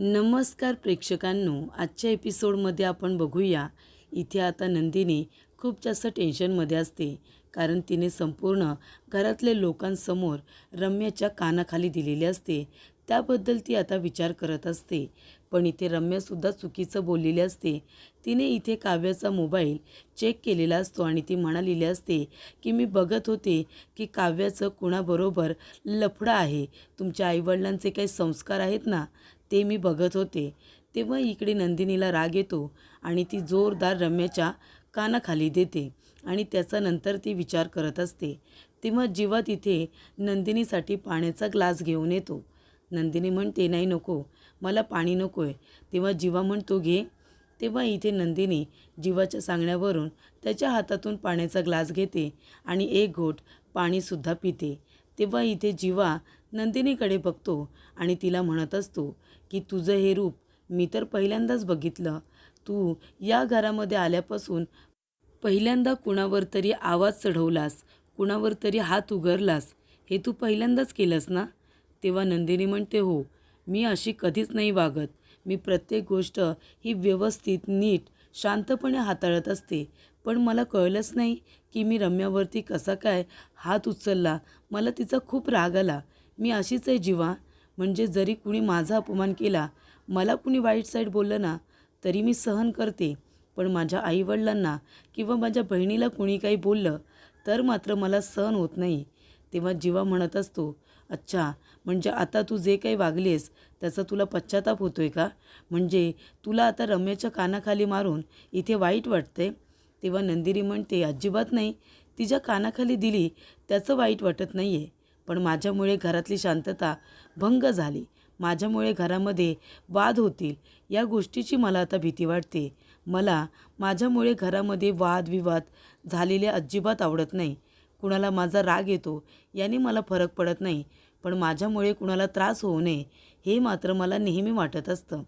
नमस्कार प्रेक्षकांनो आजच्या एपिसोडमध्ये आपण बघूया इथे आता नंदिनी खूप जास्त टेन्शनमध्ये असते कारण तिने संपूर्ण घरातले लोकांसमोर रम्याच्या कानाखाली दिलेली असते त्याबद्दल ती आता विचार करत असते. पण इथे रम्यासुद्धा चुकीचं बोललेली असते. तिने इथे काव्याचा मोबाईल चेक केलेला असतो आणि ती म्हणालेली असते की मी बघत होते की काव्याचं कुणाबरोबर लफडं आहे. तुमच्या आईवडिलांचे काही संस्कार आहेत ना? ते मी बघत होते. तेव्हा इकडे नंदिनीला राग येतो आणि ती जोरदार रम्याच्या कानाखाली देते आणि त्याचा नंतर ती विचार करत असते. तेव्हा जीवा तिथे नंदिनीसाठी पाण्याचा ग्लास घेऊन येतो. नंदिनी म्हणते नाही नको मला पाणी नको आहे तेव्हा जीवा म्हणतो घे. तेव्हा इथे नंदिनी जीवाच्या सांगण्यावरून त्याच्या हातातून पाण्याचा ग्लास घेते आणि एक घोट पाणीसुद्धा पिते. तेव्हा इथे जीवा नंदिनीकडे बघतो आणि तिला म्हणत असतो की तुझं हे रूप मी तर पहिल्यांदाच बघितलं. तू या घरामध्ये आल्यापासून पहिल्यांदा कुणावर तरी आवाज चढवलास कुणावर तरी हात उगरलास हे तू पहिल्यांदाच केलंस ना? तेव्हा नंदिनी म्हणते हो मी अशी कधीच नाही वागत. मी प्रत्येक गोष्ट ही व्यवस्थित नीट शांतपणे हाताळत असते. पण मला कळलंच नाही की मी रम्यावरती कसा काय हात उचलला. मला तिचा खूप राग आला. मी अशीच आहे जीवा. म्हणजे जरी कुणी माझा अपमान केला मला कुणी वाईट साईड बोललं ना तरी मी सहन करते. पण माझ्या आईवडिलांना किंवा माझ्या बहिणीला कुणी काही बोललं तर मात्र मला सहन होत नाही. तेव्हा जीवा म्हणत असतो अच्छा म्हणजे आता तू जे काही वागलेस त्याचा तुला पश्चाताप होतो आहे का? म्हणजे तुला आता रम्याच्या कानाखाली मारून इथे वाईट वाटतंय? तेव्हा नंदिनी म्हणते अजिबात नाही. तिच्या कानाखाली दिली त्याचं वाईट वाटत नाही आहे पण माझ्यामुळे घरातली शांतता भंग झाली. माझ्यामुळे घरामध्ये वाद होतील. या गोष्टीची मला आता भीती वाटते. मला माझ्यामुळे घरामध्ये वादविवाद झालेले अजिबात आवडत नाही. कुणाला माझा राग येतो याने मला फरक पडत नाही. पण माझ्यामुळे कुणाला त्रास होऊ नये हे मात्र मला नेहमी वाटत असतं.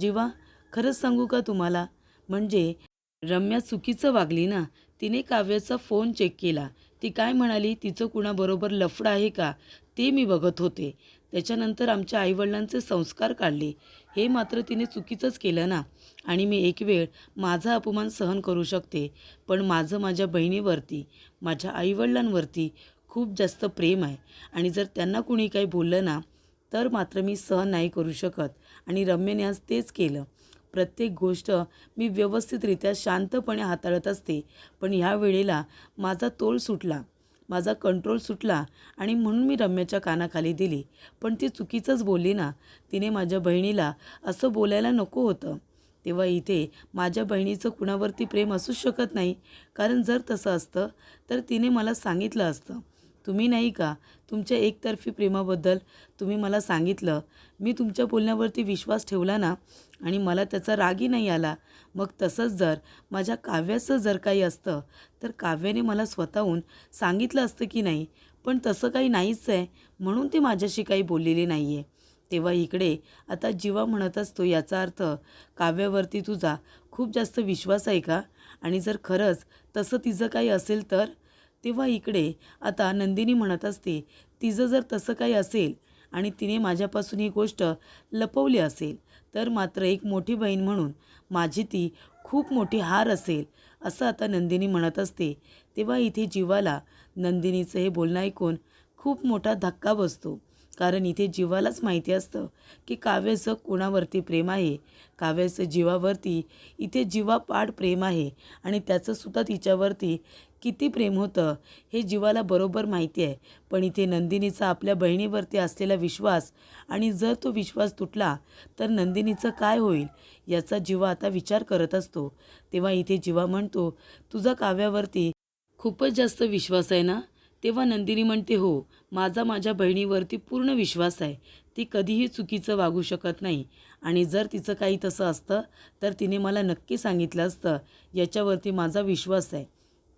जेव्हा खरंच सांगू का तुम्हाला? म्हणजे रम्या चुकीचं वागली ना तिने काव्याचा फोन चेक केला. ती काय म्हणाली तिचं कुणाबरोबर लफडं आहे का? ते मी बघत होते. त्याच्यानंतर आमच्या आईवडिलांचे संस्कार काढले. हे मात्र तिने चुकीचंच केलं ना. आणि मी एक वेळ माझा अपमान सहन करू शकते पण माझं माझ्या बहिणीवरती माझ्या आईवडिलांवरती खूप जास्त प्रेम आहे. आणि जर त्यांना कुणी काही बोललं ना तर मात्र मी सहन नाही करू शकत. आणि रम्यने आज तेच केलं. प्रत्येक गोष्ट मी व्यवस्थितरित्या शांतपणे हाताळत असते. पण ह्या वेळेला माझा तोल सुटला. माझा कंट्रोल सुटला आणि म्हणून मी रम्याच्या कानाखाली दिली. पण ती चुकीचंच बोलली ना. तिने माझ्या बहिणीला असं बोलायला नको होतं. तेव्हा इथे माझ्या बहिणीचं कुणावरती प्रेम असूच शकत नाही. कारण जर तसं असतं तर तिने मला सांगितलं असतं. तुम्ही नाही का? तुमच्या एकतर्फी प्रेमाबद्दल तुम्ही मला सांगितलं. मी तुमच्या बोलण्यावरती विश्वास ठेवला ना आणि मला त्याचा रागही नाही आला. मग तसंच जर माझ्या काव्याचं जर काही असतं तर काव्याने मला स्वतःहून सांगितलं असतं की नाही. पण तसं काही नाहीच आहे म्हणून ती माझ्याशी काही बोललेली नाही आहे तेव्हा इकडे आता जीवा म्हणत असतो याचा अर्थ काव्यावरती तुझा खूप जास्त विश्वास आहे का? आणि जर खरंच तसं तिचं काही असेल तर? तेव्हा इकडे आता नंदिनी म्हणत असते तिचं जर तसं काही असेल आणि तिने माझ्यापासून ही गोष्ट लपवली असेल तर मात्र एक मोठी बहीण म्हणून माझी ती खूप मोठी हार असेल असं आता नंदिनी म्हणत असते. तेव्हा इथे जीवाला नंदिनीचं हे बोलणं ऐकून खूप मोठा धक्का बसतो. कारण इथे जीवालाच माहिती असतं की काव्याचं कोणावरती प्रेम आहे. काव्याचं जीवावरती इथे जीवापाड प्रेम आहे आणि त्याचंसुद्धा तिच्यावरती किती प्रेम होतं हे जीवाला बरोबर माहिती आहे. पण इथे नंदिनीचा आपल्या बहिणीवरती असलेला विश्वास आणि जर तो विश्वास तुटला तर नंदिनीचं काय होईल याचा जीवा आता विचार करत असतो. तेव्हा इथे जीवा म्हणतो तुझा काव्यावरती खूपच जास्त विश्वास आहे ना? तेव्हा नंदिनी म्हणते हो माझा माझ्या बहिणीवरती पूर्ण विश्वास आहे. ती कधीही चुकीचं वागू शकत नाही. आणि जर तिचं काही तसं असतं तर तिने मला नक्की सांगितलं असतं. याच्यावरती माझा विश्वास आहे.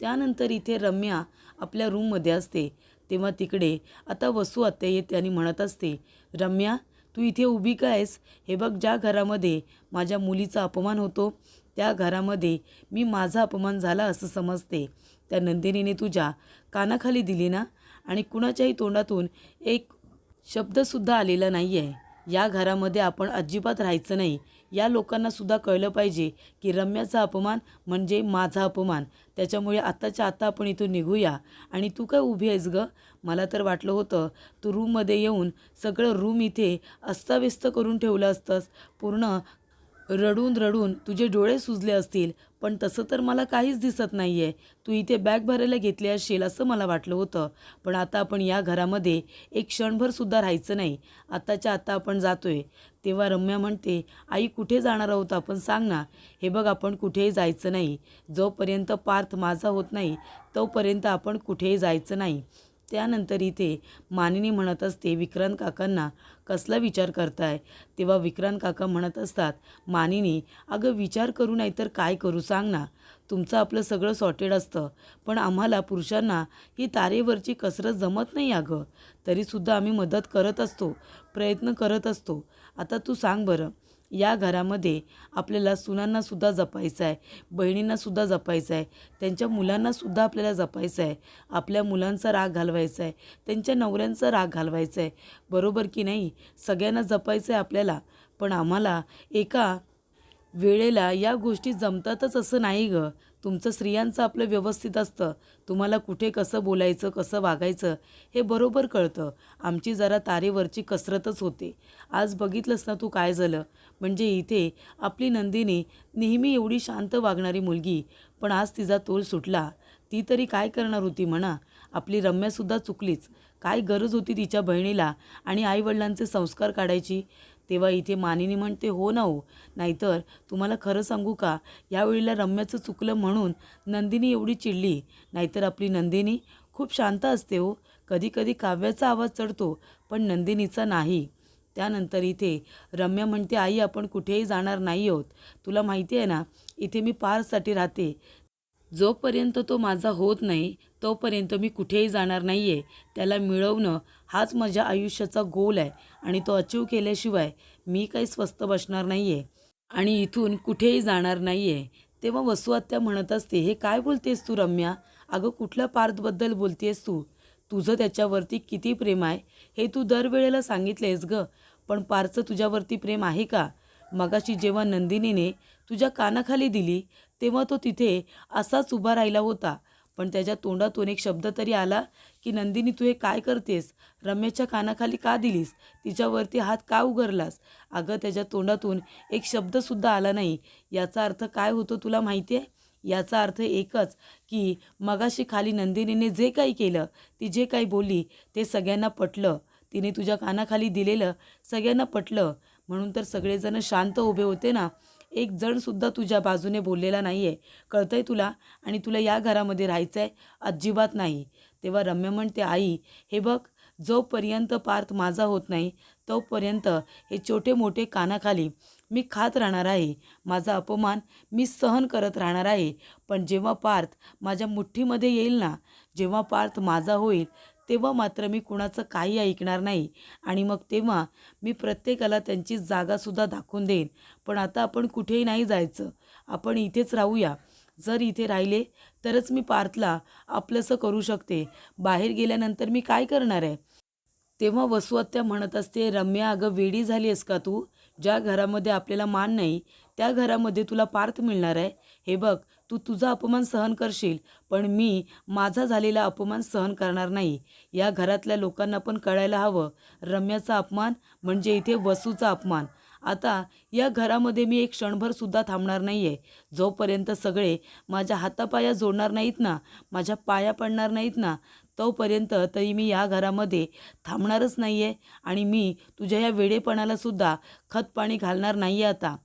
त्यानंतर इथे रम्या आपल्या रूममध्ये असते. तेव्हा तिकडे आता वसू आत्या येते आणि म्हणत असते रम्या तू इथे उभी काय आहेस? हे बघ ज्या घरामध्ये माझ्या मुलीचा अपमान होतो त्या घरामध्ये मी माझा अपमान झाला असं समजते. त्या नंदिनीने तुझ्या कानाखाली दिली ना? आणि कुणाच्याही तोंडातून एक शब्दसुद्धा आलेला नाही आहे या घरामध्ये आपण अजिबात राहायचं नाही. या लोकांनासुद्धा कळलं पाहिजे की रम्याचा अपमान म्हणजे माझा अपमान. त्याच्यामुळे आत्ताच्या आत्ता आपण इथून निघूया. आणि तू काय उभी आहेस गं? मला तर वाटलं होतं तू रूममध्ये येऊन सगळं रूम इथे अस्ताव्यस्त करून ठेवलं असतंस. पूर्ण रडून रडून तुझे डोळे सुजले असतील. पण तसं तर मला काहीच दिसत नाही आहे तू इथे बॅग भरायला घेतली असशील असं मला वाटलं होतं. पण आता आपण या घरामध्ये एक क्षणभरसुद्धा राहायचं नाही. आत्ताच्या आत्ता आपण जातोय. तेव्हा रम्या म्हणते आई कुठे जाणार आहोत आपण? सांग ना. हे बघ आपण कुठेही जायचं नाही. जोपर्यंत पार्थ माझा होत नाही तोपर्यंत आपण कुठेही जायचं नाही. त्यानंतर इथे मानिनी म्हणत असते विक्रांत काकांना कसला विचार करताय? तेव्हा विक्रांत काका म्हणत असतात मानिनी अगं विचार करू नाही तर काय करू सांग ना. तुमचं आपलं सगळं सॉर्टेड असतं. पण आम्हाला पुरुषांना ही तारेवरची कसरत जमत नाही अगं. तरीसुद्धा आम्ही मदत करत असतो प्रयत्न करत असतो. आता तू सांग बरं या घरामध्ये आपल्याला सुनांनासुद्धा जपायचं आहे बहिणींनासुद्धा जपायचं आहे त्यांच्या मुलांनासुद्धा आपल्याला जपायचं आहे. आपल्या मुलांचा राग घालवायचा आहे त्यांच्या नवऱ्यांचा राग घालवायचा आहे. बरोबर की नाही? सगळ्यांना जपायचं आहे आपल्याला. पण आम्हाला एका वेळेला या गोष्टी जमतातच असं नाही गं. तुमचं स्त्रियांचं आपलं व्यवस्थित असतं. तुम्हाला कुठे कसं बोलायचं कसं वागायचं हे बरोबर कळतं. आमची जरा तारेवरची कसरतच होते. आज बघितलंस ना तू काय झालं? म्हणजे इथे आपली नंदिनी नेहमी एवढी शांत वागणारी मुलगी पण आज तिचा तोल सुटला. ती तरी काय करणार होती म्हणा? आपली रम्यासुद्धा चुकलीच. काय गरज होती तिच्या बहिणीला आणि आईवडिलांचे संस्कार काढायची? तेव्हा इथे मानिनी म्हणते हो ना हो नाहीतर तुम्हाला खरं सांगू का? यावेळीला रम्याचं चुकलं म्हणून नंदिनी एवढी चिडली. नाहीतर आपली नंदिनी खूप शांत असते हो. कधीकधी काव्याचा आवाज चढतो पण नंदिनीचा नाही. त्यानंतर इथे रम्या म्हणते आई आपण कुठेही जाणार नाही आहोत. तुला माहिती आहे ना इथे मी पारसाठी राहते. जोपर्यंत तो माझा होत नाही तोपर्यंत मी कुठेही जाणार नाही आहे त्याला मिळवणं हाच माझ्या आयुष्याचा गोल आहे आणि तो अचीव केल्याशिवाय मी काही स्वस्त बसणार नाही आहे आणि इथून कुठेही जाणार नाही आहे तेव्हा वसुआत्या म्हणत असते हे काय बोलतेस तू रम्या? अगं कुठल्या पार्थबद्दल बोलतेस तू? तुझं त्याच्यावरती किती प्रेम आहे? हे तू दरवेळेला सांगितलेस गं. पण पारचं तुझ्यावरती प्रेम आहे का? मगाशी जेव्हा नंदिनीने तुझ्या कानाखाली दिली तेव्हा तो तिथे असाच उभा राहिला होता. पण त्याच्या तोंडातून एक शब्द तरी आला की नंदिनी तू हे काय करतेस? रम्याच्या कानाखाली का दिलीस? तिच्यावरती हात का उघडलास? अगं त्याच्या तोंडातून एक शब्दसुद्धा आला नाही. याचा अर्थ काय होतो तुला माहिती आहे? याचा अर्थ एकच की मगाशी खाली नंदिनीने जे काही केलं ती जे काही बोलली ते सगळ्यांना पटलं. तिने तुझ्या कानाखाली दिलेलं सगळ्यांना पटलं. म्हणून तर सगळेजण शांत उभे होते ना? एक जणसुद्धा तुझ्या बाजूने बोललेला नाही आहे कळतं आहे तुला? आणि तुला या घरामध्ये राहायचं आहे अजिबात नाही. तेव्हा रम्य म्हणते आई हे बघ जोपर्यंत पार्थ माझा होत नाही तोपर्यंत हे छोटे मोठे कानाखाली मी खात राहणार आहे. माझा अपमान मी सहन करत राहणार आहे. पण जेव्हा पार्थ माझ्या मुठ्ठीमध्ये येईल ना जेव्हा पार्थ माझा होईल तेव्हा मात्र मी कुणाचं काही ऐकणार नाही. आणि मग तेव्हा मी प्रत्येकाला त्यांची जागासुद्धा दाखवून देईन. पण आता आपण कुठेही नाही जायचं. आपण इथेच राहूया. जर इथे राहिले तरच मी पार्थला आपलंसं करू शकते. बाहेर गेल्यानंतर मी काय करणार आहे? तेव्हा वसुआत्या म्हणत असते रम्या अगं वेडी झाली आहेस का तू? ज्या घरामध्ये आपल्याला मान नाही त्या घरामध्ये तुला पार्थ मिळणार आहे. हे बघ तू तुझा अपमान सहन करशील पण मी माझा झालेला अपमान सहन करणार नाही. या घरातल्या लोकांना पण कळायला हवं. रम्याचा अपमान म्हणजे इथे वसूचा अपमान. आता या घरामध्ये मी एक क्षणभरसुद्धा थांबणार नाही आहे जोपर्यंत सगळे माझ्या हातापाया जोडणार नाहीत ना माझ्या पाया पडणार नाहीत ना तोपर्यंत तरी मी या घरामध्ये थांबणारच नाही आहे आणि मी तुझ्या या वेडेपणालासुद्धा खतपाणी घालणार नाही आहे आता.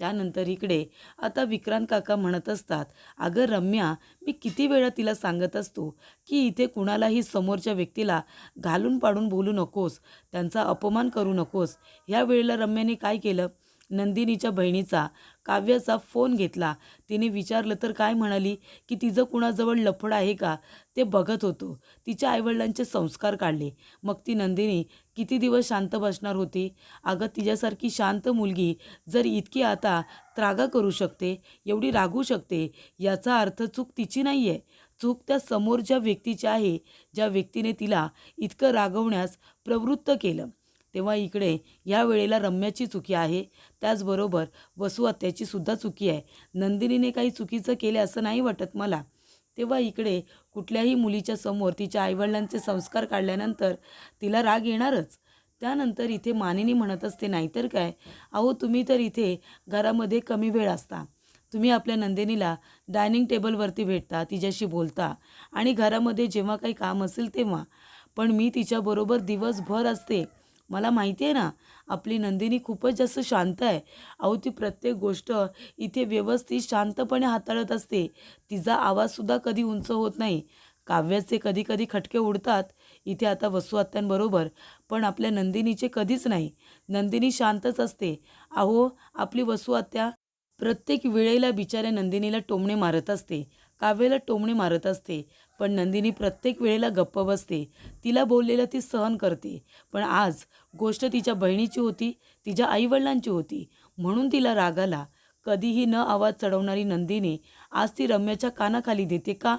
त्यानंतर इकडे. आता विक्रांत काका म्हणत असतात अगं रम्या मी किती वेळा तिला सांगत असतो की इथे कुणालाही समोरच्या व्यक्तीला घालून पाडून बोलू नकोस त्यांचा अपमान करू नकोस. ह्या वेळेला रम्याने काय केलं? नंदिनीच्या बहिणीचा काव्याचा फोन घेतला. तिने विचारलं तर काय म्हणाली? की तिचं कुणाजवळ लफड आहे का? ते बघत होतो. तिच्या आईवडिलांचे संस्कार काढले. मग ती नंदिनी किती दिवस शांत बसणार होती? अगं तिच्यासारखी शांत मुलगी जर इतकी आता त्रागा करू शकते एवढी रागू शकते याचा अर्थ चूक तिची नाही आहे चूक त्या समोरच्या व्यक्तीची आहे ज्या व्यक्तीने तिला इतकं रागवण्यास प्रवृत्त केलं. तेव्हा इकडे या वेळेला रम्याची चुकी आहे. त्याचबरोबर वसू आत्याची सुद्धा चुकी आहे. नंदिनीने काही चुकीचं केले असं नाही वाटत मला. तेव्हा इकडे कुठल्याही मुलीच्या समोर तिच्या आईवडिलांचे संस्कार काढल्यानंतर तिला राग येणारच. त्यानंतर इथे मानिनी म्हणत असते नाहीतर काय? अहो तुम्ही तर इथे घरामध्ये कमी वेळ असता. तुम्ही आपल्या नंदिनीला डायनिंग टेबलवरती भेटता तिच्याशी बोलता आणि घरामध्ये जेव्हा काही काम असेल तेव्हा. पण मी तिच्याबरोबर दिवसभर असते. मला माहिती आहे ना आपली नंदिनी खूपच जास्त शांत आहे. अहो ती प्रत्येक गोष्ट इथे व्यवस्थित शांतपणे हाताळत असते. तिचा आवाजसुद्धा कधी उंच होत नाही. काव्याचे कधी कधी खटके उडतात. इथे आता वसुआत्यांबरोबर पण आपल्या नंदिनीचे कधीच नाही. नंदिनी शांतच असते. अहो आपली वसुआत्या प्रत्येक वेळेला बिचाऱ्या नंदिनीला टोमणे मारत असते. काव्याला टोमणे मारत असते. पण नंदिनी प्रत्येक वेळेला गप्प बसते. तिला बोललेलं ती सहन करते. पण आज गोष्ट तिच्या बहिणीची होती तिच्या आईवडिलांची होती. म्हणून तिला राग आला कधीही न आवाज चढवणारी नंदिनी आज ती रम्याच्या कानाखाली देते का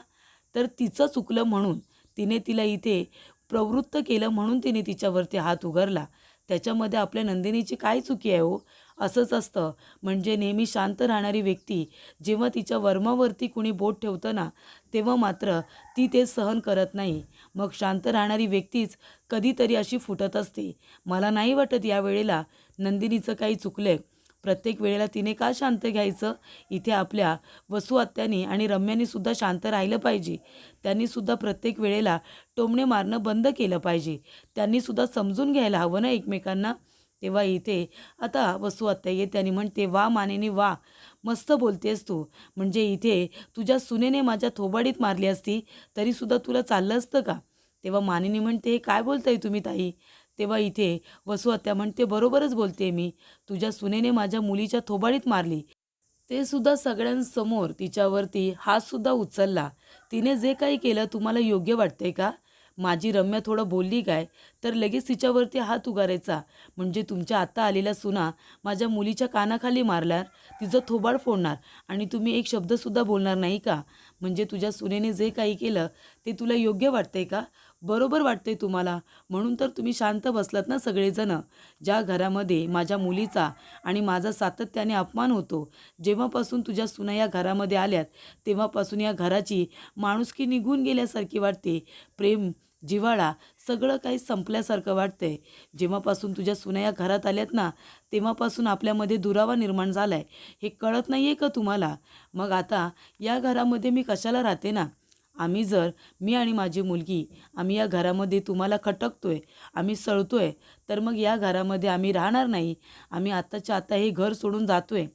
तर तिचं चुकलं म्हणून तिने तिला इथे प्रवृत्त केलं म्हणून तिने तिच्यावरती हात उघडला. त्याच्यामध्ये आपल्या नंदिनीची काय चुकी आहे हो? असंच असतं. म्हणजे नेहमी शांत राहणारी व्यक्ती जेव्हा तिच्या वर्मावरती कुणी बोट ठेवतं ना तेव्हा मात्र ती ते सहन करत नाही. मग शांत राहणारी व्यक्तीच कधीतरी अशी फुटत असते. मला नाही वाटत या वेळेला नंदिनीचं काही चुकलं आहे प्रत्येक वेळेला तिने का शांत घ्यायचं? इथे आपल्या वसुआत्यांनी आणि रम्यानीसुद्धा शांत राहिलं पाहिजे. त्यांनी सुद्धा प्रत्येक वेळेला टोमणे मारणं बंद केलं पाहिजे. त्यांनी सुद्धा समजून घ्यायला हवं ना एकमेकांना? तेव्हा इथे आता वसू आत्ता येते आणि म्हणते वा मानेने वा. मस्त बोलतेस तू. म्हणजे इथे तुझ्या सुनेने माझ्या थोबाडीत मारली असती तरीसुद्धा तुला चाललं असतं का? तेव्हा मानेने म्हणते "हे काय बोलताय तुम्ही ताई? तेव्हा इथे वसू आत्या म्हणते बरोबरच बोलते मी. तुझ्या सुनेने माझ्या मुलीच्या थोबाडीत मारली. ते सुद्धा सगळ्यांसमोर तिच्यावरती हातसुद्धा उचलला. तिने जे काही केलं तुम्हाला योग्य वाटतंय का? माझी रम्या थोडं बोलली काय? तर लगेच तिच्यावरती हात उगारायचा. म्हणजे तुमच्या आत्ता आलेल्या सुना माझ्या मुलीच्या कानाखाली मारल्यार तिचं थोबाड फोडणार आणि तुम्ही एक शब्दसुद्धा बोलणार नाही का? म्हणजे तुझ्या सुनेने जे काही केलं ते तुला योग्य वाटतंय का? बरोबर वाटतंय तुम्हाला. म्हणून तर तुम्ही शांत बसलात ना सगळेजणं. ज्या घरामध्ये माझ्या मुलीचा आणि माझा सातत्याने अपमान होतो जेव्हापासून तुझ्या सुना या घरामध्ये आल्यात तेव्हापासून या घराची माणुसकी निघून गेल्यासारखी वाटते. प्रेम जिव्हाळा सगळं काही संपल्यासारखं वाटतंय. जेव्हापासून तुझ्या सुना या घरात आल्यात ना तेव्हापासून आपल्यामध्ये दुरावा निर्माण झाला आहे हे कळत नाही आहे का तुम्हाला? मग आता या घरामध्ये मी कशाला राहते ना? आम्ही जर मी आणि माझी मुलगी आम्ही या घरामध्ये तुम्हाला खटकतो आहे आम्ही सळतो आहे तर मग या घरामध्ये आम्ही राहणार नाही. आम्ही आत्ताच्या आता हे घर सोडून जातो आहे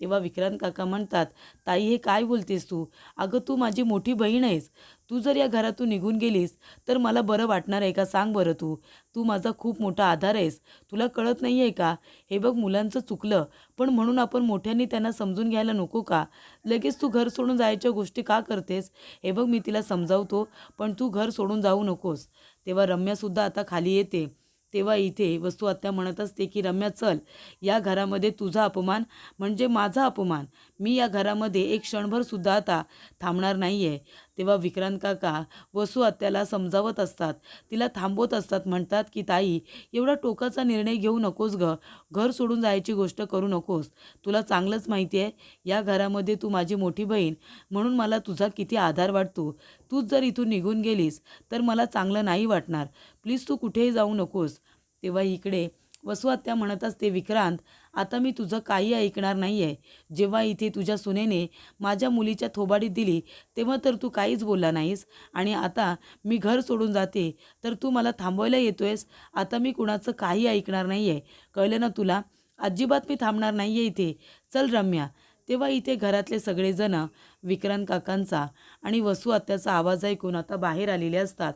तेव्हा विक्रांत काका म्हणतात ताई हे काय बोलतेस तू? अगं तू माझी मोठी बहीण आहेस. तू जर या घरातून निघून गेलीस तर मला बरं वाटणार आहे का? सांग बरं तू. तू माझा खूप मोठा आधार आहेस. तुला कळत नाही आहे का? हे बघ मुलांचं चुकलं. पण म्हणून आपण मोठ्यांनी त्यांना समजून घ्यायला नको का? लगेच तू घर सोडून जायच्या गोष्टी का करतेस? हे बघ मी तिला समजावतो पण तू घर सोडून जाऊ नकोस. तेव्हा रम्यासुद्धा आता खाली येते. तेव्हा इथे वस्तू आत्या म्हणत असते की रम्या चल. या घरामध्ये तुझा अपमान म्हणजे माझा अपमान. मी या घरामध्ये एक क्षणभरसुद्धा आता थांबणार नाही आहे तेव्हा विक्रांत काका वसू आत्याला समजावत असतात. तिला थांबवत असतात. म्हणतात की ताई एवढा टोकाचा निर्णय घेऊ नकोस ग. घर सोडून जायची गोष्ट करू नकोस. तुला चांगलंच माहिती आहे. या घरामध्ये तू माझी मोठी बहीण. म्हणून मला तुझा किती आधार वाटतो. तूच जर इथून निघून गेलीस तर मला चांगलं नाही वाटणार. प्लीज तू कुठेही जाऊ नकोस. तेव्हा इकडे वसुआत्या म्हणत असते विक्रांत आता मी तुझं काही ऐकणार नाही आहे जेव्हा इथे तुझ्या सुनेने माझ्या मुलीच्या थोबाडीत दिली तेव्हा तर तू काहीच बोलला नाहीस. आणि आता मी घर सोडून जाते तर तू मला थांबवायला येतोयस? आता मी कुणाचं काही ऐकणार नाही आहे कळलं ना तुला? अजिबात मी थांबणार नाही आहे इथे. चल रम्या तेव्हा इथे घरातले सगळेजण विक्रांत काकांचा आणि वसू आत्याचा आवाज ऐकून आता बाहेर आलेले असतात.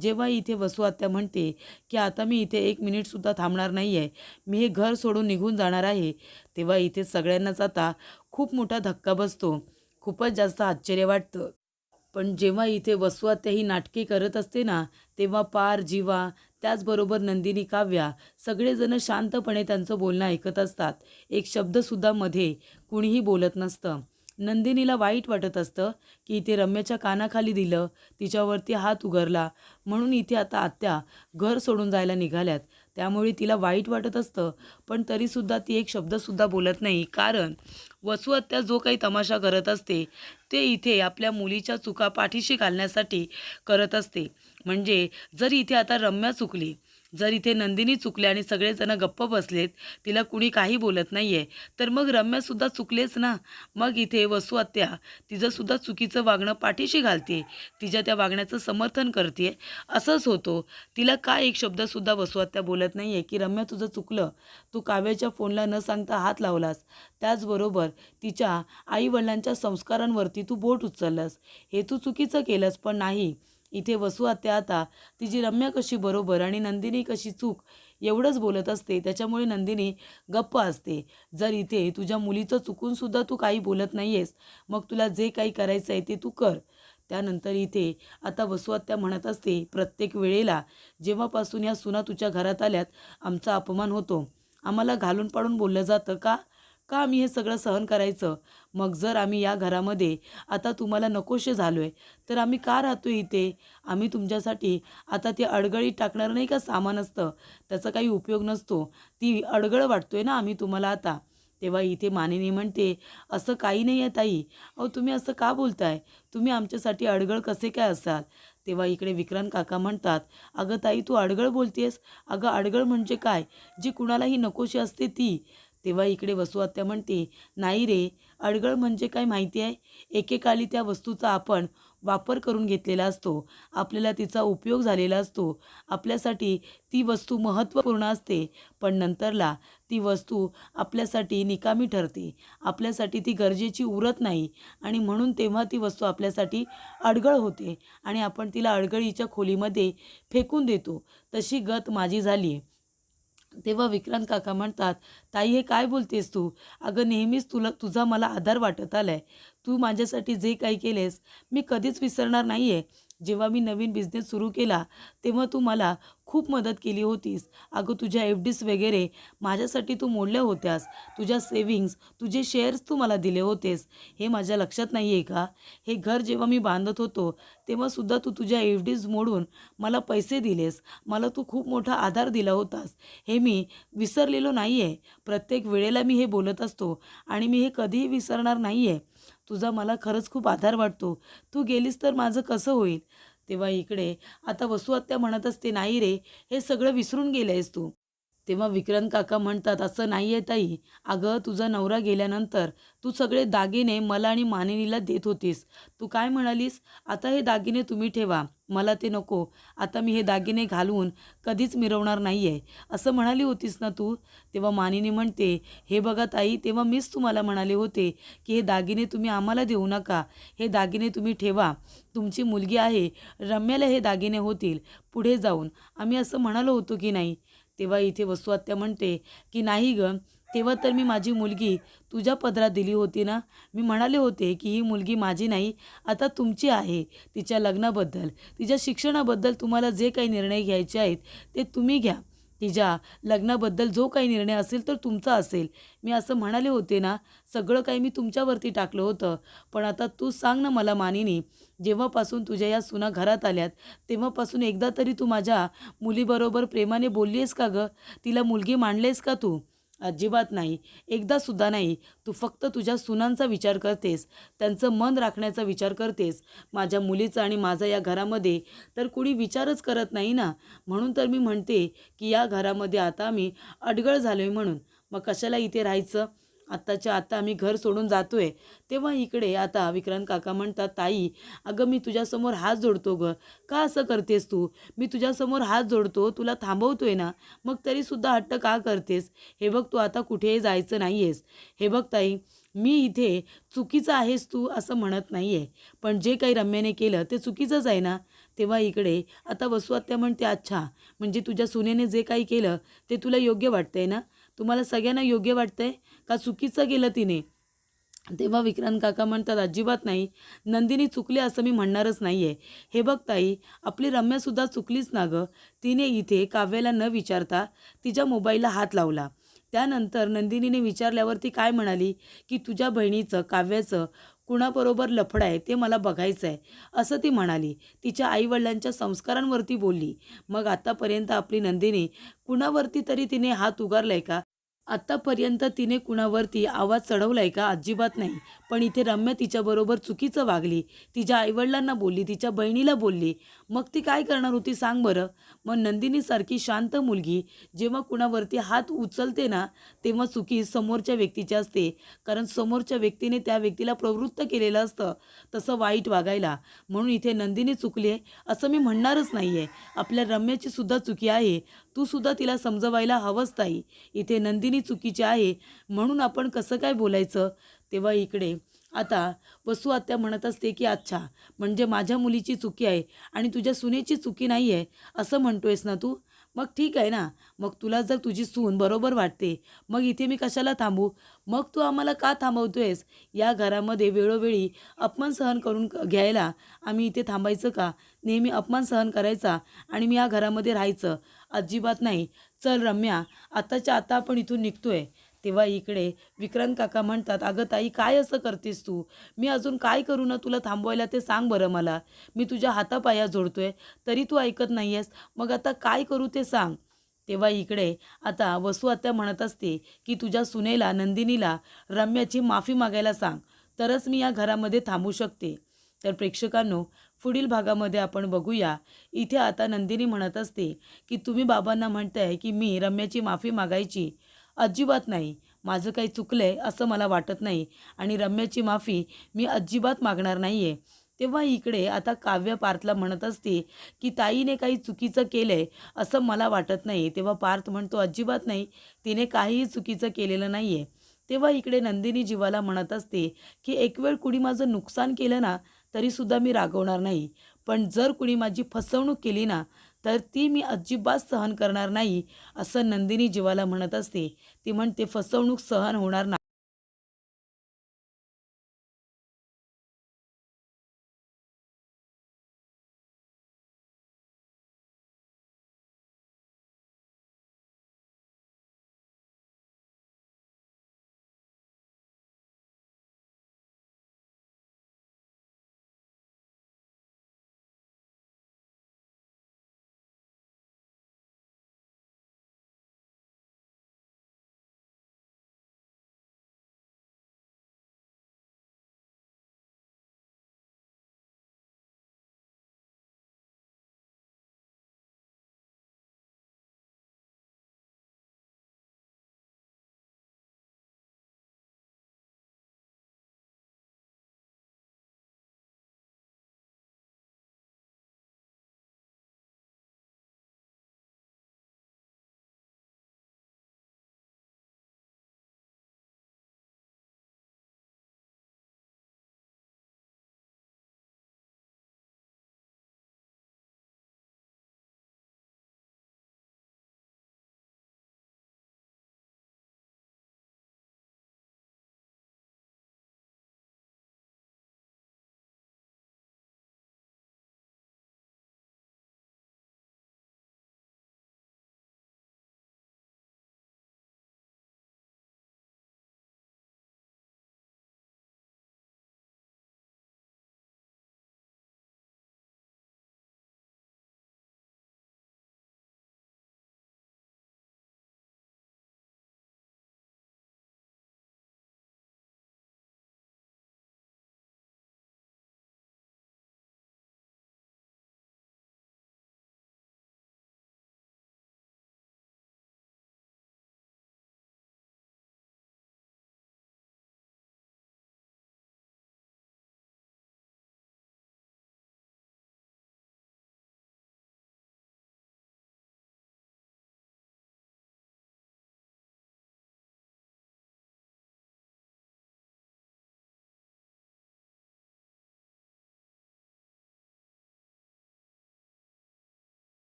जेव्हा इथे वसू आत्या म्हणते की आता मी इथे एक मिनिटसुद्धा थांबणार नाही आहे मी हे घर सोडून निघून जाणार आहे. तेव्हा इथे सगळ्यांनाच आता खूप मोठा धक्का बसतो. खूपच जास्त आश्चर्य वाटतं. पण जेव्हा इथे वसुआत्या ही नाटके करत असते ना तेव्हा पार जीवा त्याचबरोबर नंदिनी काव्या सगळेजण शांतपणे त्यांचं बोलणं ऐकत असतात. एक शब्दसुद्धा मध्ये कुणीही बोलत नसतं. नंदिनीला वाईट वाटत असतं की इथे रम्याच्या कानाखाली दिलं तिच्यावरती हात उगरला म्हणून इथे आता आत्या घर सोडून जायला निघाल्यात. त्यामुळे तिला वाईट वाटत असतं पण तरीसुद्धा ती एक शब्दसुद्धा बोलत नाही. कारण वसू आत्या जो काही तमाशा करत असते ते इथे आपल्या मुलीच्या चुका पाठीशी घालण्यासाठी करत असते. म्हणजे जर इथे आता रम्या चुकली जर इथे नंदिनी चुकले आणि सगळेजण गप्प बसलेत तिला कुणी काही बोलत नाही आहे तर मग रम्यासुद्धा चुकलेच ना? मग इथे वसुआत्या तिचंसुद्धा चुकीचं वागणं पाठीशी घालते तिच्या त्या वागण्याचं समर्थन करते. असंच होतो. तिला काय एक शब्दसुद्धा वसुआत्या बोलत नाही आहे की रम्या तुझं चुकलं. तू काव्याच्या फोनला न सांगता हात लावलास. त्याचबरोबर तिच्या आईवडिलांच्या संस्कारांवरती तू बोट उचललंस. हे तू चुकीचं केलंस पण नाही. इथे वसू आता. तिची रम्या कशी बरोबर आणि नंदिनी कशी चूक एवढंच बोलत असते. त्याच्यामुळे नंदिनी गप्प असते. जर इथे तुझ्या मुलीचं चुकूनसुद्धा तू काही बोलत नाही आहेस मग तुला जे काही करायचं आहे ते तू कर. त्यानंतर इथे आता वसुआत्या म्हणत असते प्रत्येक वेळेला जेव्हापासून या सुना तुझ्या घरात आल्यात आमचा अपमान होतो. आम्हाला घालून पाडून बोललं जातं का? का आम्ही हे सगळं सहन करायचं? मग जर आम्ही या घरामध्ये आता तुम्हाला नकोशे झालो आहे तर आम्ही का राहतो इथे? आम्ही तुमच्यासाठी आता ते अडगळी टाकणार नाही का सामान असतं? त्याचा काही उपयोग नसतो. ती अडगळ वाटतोय ना आम्ही तुम्हाला आता. तेव्हा इथे मानिनी म्हणते असं काही नाही आहे ताई. अहो तुम्ही असं का बोलताय? तुम्ही आमच्यासाठी अडगळ कसे काय असाल? तेव्हा इकडे विक्रांत काका म्हणतात अगं ताई तू अडगळ बोलतेस? अगं अडगळ म्हणजे काय? जी कुणालाही नकोशी असते ती. तेव्हा इकडे वसुआत्या म्हणते नाही रे अडगळ म्हणजे काय माहिती आहे? एकेकाली त्या वस्तूचा आपण वापर करून घेतलेला असतो. आपल्याला तिचा उपयोग झालेला असतो. आपल्यासाठी ती वस्तू महत्त्वपूर्ण असते. पण नंतरला ती वस्तू आपल्यासाठी निकामी ठरते. आपल्यासाठी ती गरजेची उरत नाही. आणि म्हणून तेव्हा ती वस्तू आपल्यासाठी अडगळ होते आणि आपण तिला अडगळीच्या खोलीमध्ये फेकून देतो. तशी गत माझी झाली आहे तेव्हा विक्रांत काका म्हणतात ताई हे काय बोलतेस तू? अगं नेहमीच तुला तुझा मला आधार वाटत आला आहे तू माझ्यासाठी जे काही केलेस मी कधीच विसरणार नाही आहे जेव्हा मी नवीन बिझनेस सुरू केला तेव्हा तू मला खूप मदत केली होतीस. अगं तुझ्या एफ डीज वगैरे माझ्यासाठी तू मोडल्या होत्यास. तुझ्या सेविंग्स तुझे शेअर्स तू मला दिले होतेस. हे माझ्या लक्षात नाही आहे का? हे घर जेव्हा मी बांधत होतो तेव्हासुद्धा तू तुझ्या एफ डीज मोडून मला पैसे दिलेस. मला तू खूप मोठा आधार दिला होतास. हे मी विसरलेलो नाही आहे प्रत्येक वेळेला मी हे बोलत असतो आणि मी हे कधीही विसरणार नाही आहे तुझा मला खरंच खूप आधार वाटतो. तू गेलीस तर माझं कसं होईल? तेव्हा इकडे. आता वसुआत्या म्हणत असते नाही रे. हे सगळं विसरून गेलं आहेस तू. तेव्हा विक्रांत काका म्हणतात असं नाही आहे ताई. अगं तुझा नवरा गेल्यानंतर तू सगळे दागिने मला आणि मानिनीला देत होतीस. तू काय म्हणालीस? आता हे दागिने तुम्ही ठेवा. मला ते नको. आता मी हे दागिने घालून कधीच मिरवणार नाही आहे असं म्हणाली होतीस ना तू? तेव्हा मानिनी म्हणते हे बघा ताई तेव्हा मीच तुम्हाला म्हणाले होते की हे दागिने तुम्ही आम्हाला देऊ नका. हे दागिने तुम्ही ठेवा. तुमची मुलगी आहे. रम्याला हे दागिने होतील. पुढे जाऊन. आम्ही असं म्हणालो होतो की नाही. तेव्हा इथे वसुआत्या म्हणते की नाही ग तेव्हा तर मी माझी मुलगी तुझ्या पदरात दिली होती ना? मी म्हणाले होते की ही मुलगी माझी नाही आता तुमची आहे तिच्या लग्नाबद्दल. तिच्या शिक्षणाबद्दल तुम्हाला जे काही निर्णय घ्यायचे आहेत ते तुम्ही घ्या. तिच्या लग्नाबद्दल जो काही निर्णय असेल तर तुमचा असेल. मी असं म्हणाले होते ना सगळं काही मी तुमच्यावरती टाकलं होतं. पण आता तू सांग ना मला मानिनी जेव्हापासून तुझ्या या सुना घरात आल्यात तेव्हापासून एकदा तरी तू माझ्या मुलीबरोबर प्रेमाने बोलली आहेस का गं? तिला मुलगी मांडलेस का तू? अजिबात नाही. एकदासुद्धा नाही. तू फक्त तुझ्या सुनांचा विचार करतेस. त्यांचं मन राखण्याचा विचार करतेस. माझ्या मुलीचा आणि माझा या घरामध्ये तर कुणी विचारच करत नाही ना? म्हणून तर मी म्हणते की या घरामध्ये आता मी अडगळ झालो आहे म्हणून. मग कशाला इथे राहायचं? आत्ताच्या आत्ता आम्ही घर सोडून जातो आहे तेव्हा इकडे आता विक्रांत काका म्हणतात ताई अगं मी तुझ्यासमोर हात जोडतो गं. का असं करतेस तू? मी तुझ्यासमोर हात जोडतो तुला थांबवतो आहे ना? मग तरीसुद्धा हट्ट का करतेस? हे बघ तू आता कुठेही जायचं नाही आहेस हे बघ ताई मी इथे चुकीचं आहेस तू असं म्हणत नाही आहे पण जे काही रम्याने केलं ते चुकीचंच आहे ना? तेव्हा इकडे आता वसुआत्या म्हणते अच्छा म्हणजे तुझ्या सुनेने जे काही केलं ते तुला योग्य वाटतंय ना? तुम्हाला सगळ्यांना योग्य वाटतंय? का चुकीचं केलं तिने? तेव्हा विक्रांत काका म्हणतात अजिबात नाही. नंदिनी चुकली असं मी म्हणणारच नाही आहे हे बघ ताई आपली रम्यासुद्धा चुकलीच ना गं. तिने इथे काव्याला न विचारता तिच्या मोबाईलला हात लावला. त्यानंतर नंदिनीने विचारल्यावर ती काय म्हणाली? की तुझ्या बहिणीचं काव्याचं कुणाबरोबर लफडा आहे ते मला बघायचं आहे असं ती म्हणाली. तिच्या आईवडिलांच्या संस्कारांवरती बोलली. मग आतापर्यंत आपली नंदिनी कुणावरती तरी तिने हात उगारलाय का? आत्तापर्यंत तिने कुणावरती आवाज चढवलाय का अजिबात नाही. पण इथे रम्या तिच्याबरोबर चुकीचं वागली. तिच्या आईवडिलांना बोलली तिच्या बहिणीला बोलली. मग ती काय करणार होती सांग बरं. मग नंदिनीसारखी शांत मुलगी जेव्हा कुणावरती हात उचलते ना तेव्हा चुकी समोरच्या व्यक्तीची असते. कारण समोरच्या व्यक्तीने त्या व्यक्तीला प्रवृत्त केलेलं असतं तसं वाईट वागायला. म्हणून इथे नंदिनी चुकली आहे असं मी म्हणणारच नाही आहे आपल्या रम्याची सुद्धा चुकी आहे. तू सुद्धा तिला समजवायला हवंच ताई इथे नंदिनी चुकीची आहे. म्हणून आपण कसं काय बोलायचं? तेव्हा इकडे. आता वसू आत्या म्हणत असते की अच्छा म्हणजे माझ्या मुलीची चुकी आहे आणि तुझ्या सुनेची चुकी नाही आहे असं म्हणतोयस ना तू? मग ठीक आहे ना. मग तुला जर तुझी सून बरोबर वाटते मग इथे मी कशाला थांबू? मग तू आम्हाला का थांबवतोयस? या घरामध्ये वेळोवेळी अपमान सहन करून घ्यायला आम्ही इथे थांबायचं का? नेहमी अपमान सहन करायचा आणि मी या घरामध्ये राहायचं. अजिबात नाही. चल रम्या आताच्या आता आपण इथून निघतोय. तेव्हा इकडे विक्रांत काका म्हणतात अगं ताई काय असं करतेस तू? मी अजून काय करू ना तुला थांबवायला ते सांग बरं मला. मी तुझ्या हातापाया जोडतोय तरी तू ऐकत नाही आहेस मग आता काय करू ते सांग. तेव्हा इकडे आता वसू आत्या म्हणत असते की तुझ्या सुनेला नंदिनीला रम्याची माफी मागायला सांग. तरच मी या घरामध्ये थांबू शकते. तर प्रेक्षकांनो पुढील भागामध्ये आपण बघूया. इथे आता नंदिनी म्हणत असते की तुम्ही बाबांना म्हणताय की मी रम्याची माफी मागायची. अजिबात नाही. माझं काही चुकलं आहे असं मला वाटत नाही आणि रम्याची माफी मी अजिबात मागणार नाही आहे तेव्हा इकडे आता काव्य पार्थला म्हणत असते की ताईने काही चुकीचं केलं आहे असं मला वाटत नाही. तेव्हा पार्थ म्हणतो अजिबात नाही. तिने काहीही चुकीचं केलेलं नाही आहे तेव्हा इकडे नंदिनी जीवाला म्हणत असते की एक वेळ कुणी माझं नुकसान केलं ना तरीसुद्धा मी रागवणार नाही. पण जर कुणी माझी फसवणूक केली ना तर ती मी अजिबात सहन करणार नाही असं नंदिनी जीवाला म्हणत असते. ती म्हणते फसवणूक सहन होणार नाही.